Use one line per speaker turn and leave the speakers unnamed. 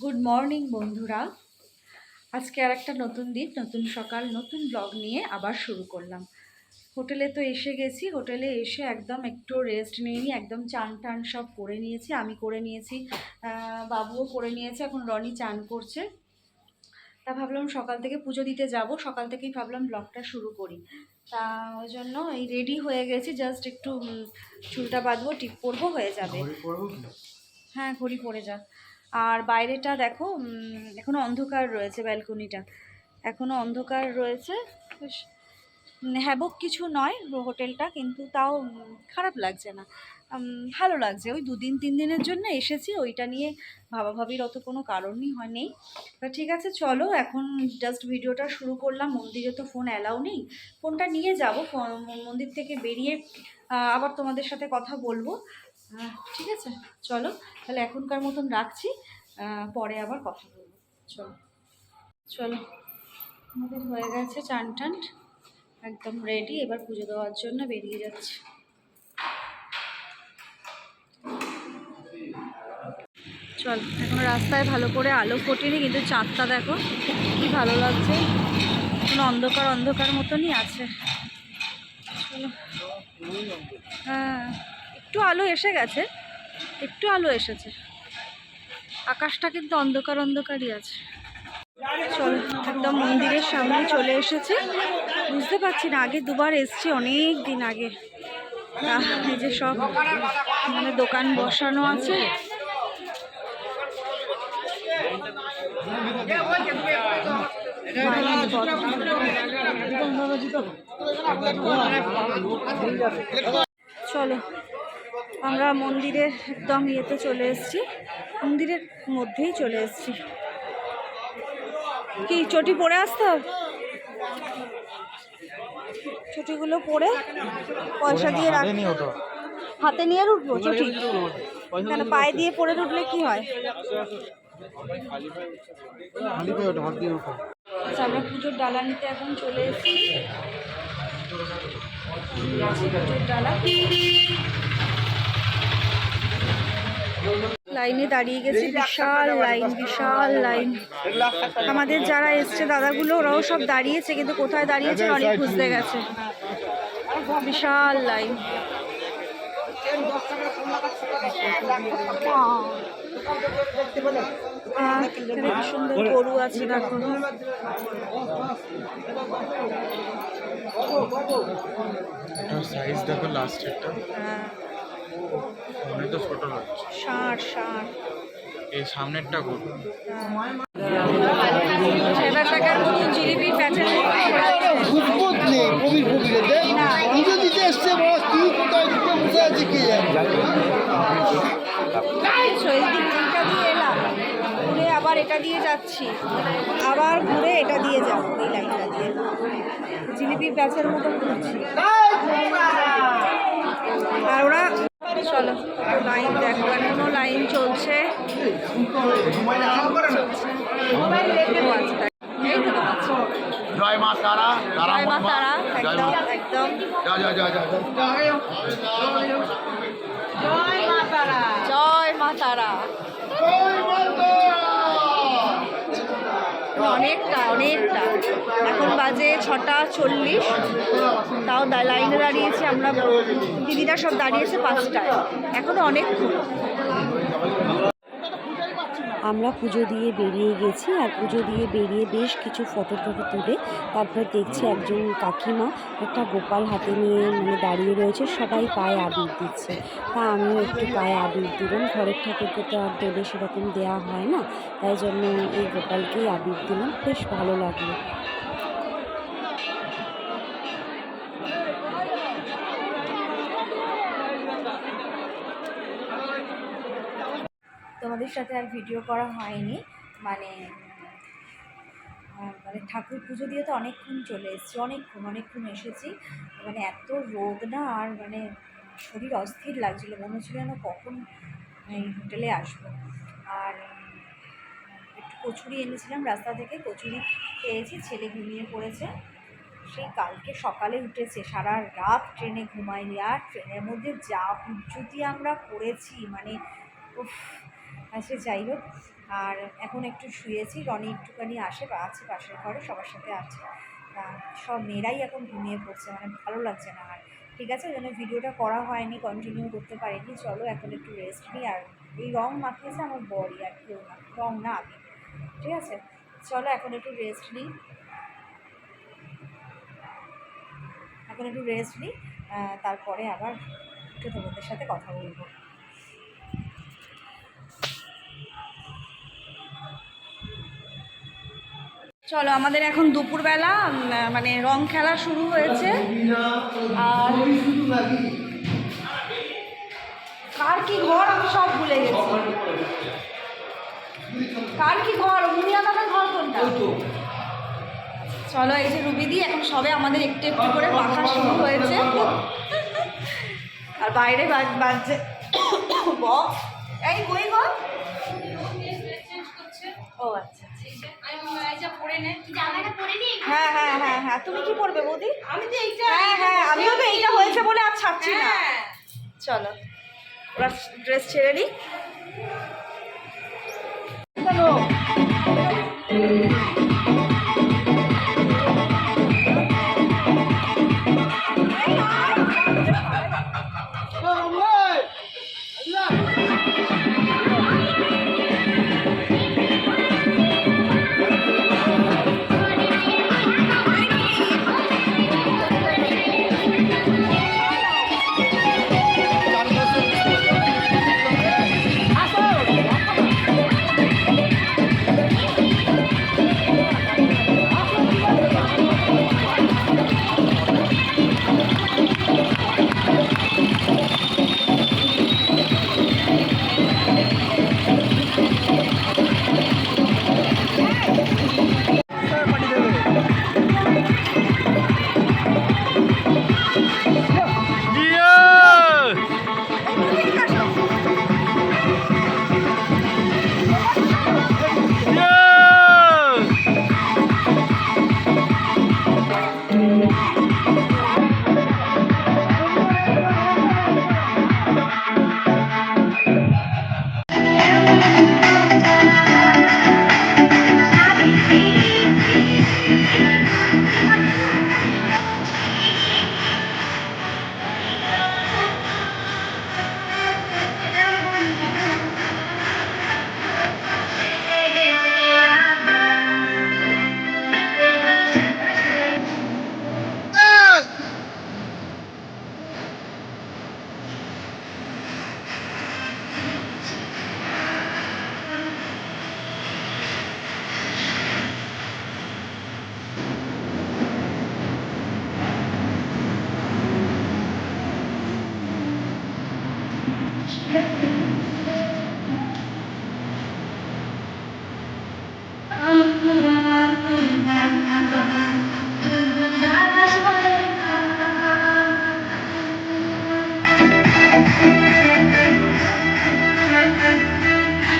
Good morning বন্ধুরা। আজকে আর একটা নতুন দিন নতুন সকাল নতুন ব্লগ নিয়ে আবার শুরু করলাম। হোটেলে তো এসে গেছি হোটেলে এসে একদম একটু রেস্ট নিয়ে নিই একদম চান টান সব করে নিয়েছি আমি করে নিয়েছি বাবুও করে নিয়েছে এখন রনি চান করছে। তা ভাবলাম সকাল থেকে পুজো দিতে যাব সকাল থেকেই ভাবলাম ব্লগটা শুরু করি। তা ওই জন্য এই রেডি হয়ে গেছি জাস্ট একটু চুলটা বাঁধবো টিপ পরবো হয়ে যাবে। হ্যাঁ ঘড়ি পড়ে যা। আর বাইরেটা দেখো উম, এখনও অন্ধকার রয়েছে ব্যালকনিটা। এখনও অন্ধকার রয়েছে। বেশ হ্যাবক কিছু নয় হোটেলটা কিন্তু তাও খারাপ লাগছে না। ভালো লাগছে। ওই দুদিন তিন দিনের জন্য এসেছি ওইটা নিয়ে ভাবাভাবির অত কোনো কারণই হয় নেই তা ঠিক আছে চলো এখন জাস্ট ভিডিওটা শুরু করলাম। মন্দিরে তো ফোন অ্যালাউ নেই। ফোনটা নিয়ে যাব মন্দির থেকে বেরিয়ে আবার তোমাদের সাথে কথা বলব। ঠিক আছে, চলো, তাহলে এখনকার মতন রাখছি পরে আবার কথা বলব, চলো। চলো, আমাদের হয়ে গেছে চান টান, একদম রেডি এবার পুজো দেওয়ার জন্য বেরিয়ে যাচ্ছে। চল, এখন রাস্তায় ভালো করে আলো ফোটেনি, কিন্তু চাঁদটা দেখো, কি ভালো লাগছে। কোনো অন্ধকার অন্ধকার মতনই আছে। চলো। হ্যাঁ। একটু আলো এসে গেছে, একটু আলো এসেছে। আকাশটা কিন্তু অন্ধকার অন্ধকারই আছে। চল, একদম মন্দিরের সামনে চলে এসেছে। বুঝতে পারছি না, আগে দুবার এসছি, অনেক দিন আগে। যে সব মানে দোকান বসানো আছে। চলো। আমরা মন্দিরের একদম ইয়েতে চলে এসেছি মন্দিরের মধ্যেই চলে এসেছি। কি চটি পরে আসতে হবে? চটিগুলো পরে পয়সা দিয়ে রাখ হাতে নিয়ে আর উঠবো? চটি? কেন পায়ে দিয়ে পরে উঠলে কি হয়? আচ্ছা, আমরা পুজোর ডালা নিতে এখন চলে এসেছি। পুজোর ডালা। লাইনে দাঁড়িয়ে গেছি বিশাল লাইন বিশাল লাইন। আমাদের যারা এসছে দাদাগুলো ওরাও সব দাঁড়িয়েছে কিন্তু কোথায় দাঁড়িয়েছে অনেক খুঁজতে গেছে। বিশাল লাইন। সুন্দর গরু আছে দেখো।
সাইজ দেখো
হ্যাঁ।
ছোট
ষাট
এই সামনেরটা গরু
এবার টাকার মতন জিলিপি প্যাচের
উদ্ভুত নেই কবির ফকিরের দেখ।
না।
পুজো দিতে এসছে বস তুই কোথায়? ঢুকে বসে আছে কে জানে?
শহীদ এইটা দিয়ে এলাম। ঘুরে আবার এটা দিয়ে যাচ্ছি। আবার ঘুরে এটা দিয়ে এই লাইনটা দিয়ে। জিলিপি প্যাচের ঘুরছি। আর ওরা চলো লাইন দেখো এখনও লাইন চলছে।
জয় মা তারা
জয় মা তারা একদম একদম।
জয়
মা তারা। অনেকটা এখন বাজে ছটা চল্লিশ। তাও লাইনে দাঁড়িয়েছি আমরা দিদিরা সব দাঁড়িয়েছে পাঁচটায়। এখনও অনেকক্ষণ।
আমরা পুজো দিয়ে বেরিয়ে গেছি আর পুজো দিয়ে বেরিয়ে বেশ কিছু ফটো টটো তুলে তারপর দেখছি একজন কাকিমা একটা গোপাল হাতে নিয়ে মানে দাঁড়িয়ে রয়েছে, সবাই পায়ে আবির দিচ্ছে। তা আমিও একটু পায়ে আবির দিলাম, ঘরের ঠাকুরকে তো আর দোলে সেরকম দেওয়া হয় না, তাই জন্য এই গোপালকেই আবির দিলাম, বেশ ভালো লাগল।
তোমাদের সাথে আর ভিডিও করা হয়নি। মানে মানে ঠাকুর পুজো দিয়ে তো অনেকক্ষণ চলে এসেছি, অনেকক্ষণ অনেকক্ষণ এসেছি। মানে এত রোগ না, আর মানে শরীর অস্থির লাগছিল, মনে হচ্ছিল যেন কখন এই হোটেলে আসব। আর একটু কচুরি এনেছিলাম রাস্তা থেকে, কচুরি খেয়েছি, ছেলে ঘুমিয়ে পড়েছে। সেই কালকে সকালে উঠেছে, সারা রাত ট্রেনে ঘুমাইনি আর ট্রেনের মধ্যে যা হুজ্জুতি আমরা করেছি মানে উফ আচ্ছা যাই হোক। আর এখন একটু শুয়েছি, রনি একটুখানি আসে, বা আছে পাশের ঘরে, সবার সাথে আছে। সব মেয়েরাই এখন ঘুমিয়ে পড়ছে মানে ভালো লাগছে না আর। ঠিক আছে, ওই জন্য ভিডিওটা করা হয়নি কন্টিনিউ করতে পারিনি। চলো, এখন একটু রেস্ট নিই। আর এই রং মাখিয়েছে আমার বডি, আর কেউ না। রং না আমি। ঠিক আছে? চলো, এখন একটু রেস্ট নিই। এখন একটু রেস্ট নিই। তারপরে আবার একটু তোমাদের সাথে কথা বলব। চলো, আমাদের এখন দুপুরবেলা মানে রং খেলা শুরু হয়েছে। আর কার কি ঘর আমি সব ভুলে গেছি। কার কি ঘর? মুনিয়া দাদার ঘর কোনটা? চলো, এই যে রুবিদি, এখন সবে আমাদের একটু একটু করে পাখা শুরু হয়েছে। আর বাইরে বাজছে। বক্স এই, কই গো? ও আচ্ছা। হ্যাঁ হ্যাঁ হ্যাঁ হ্যাঁ। তুমি কি পড়বে বৌদি?
আমি তো এইটা
হ্যাঁ হ্যাঁ আমিও তো এইটা হয়েছে বলে আর ছাড়ছি না। চলো ওরা ড্রেস ছেড়ে দিই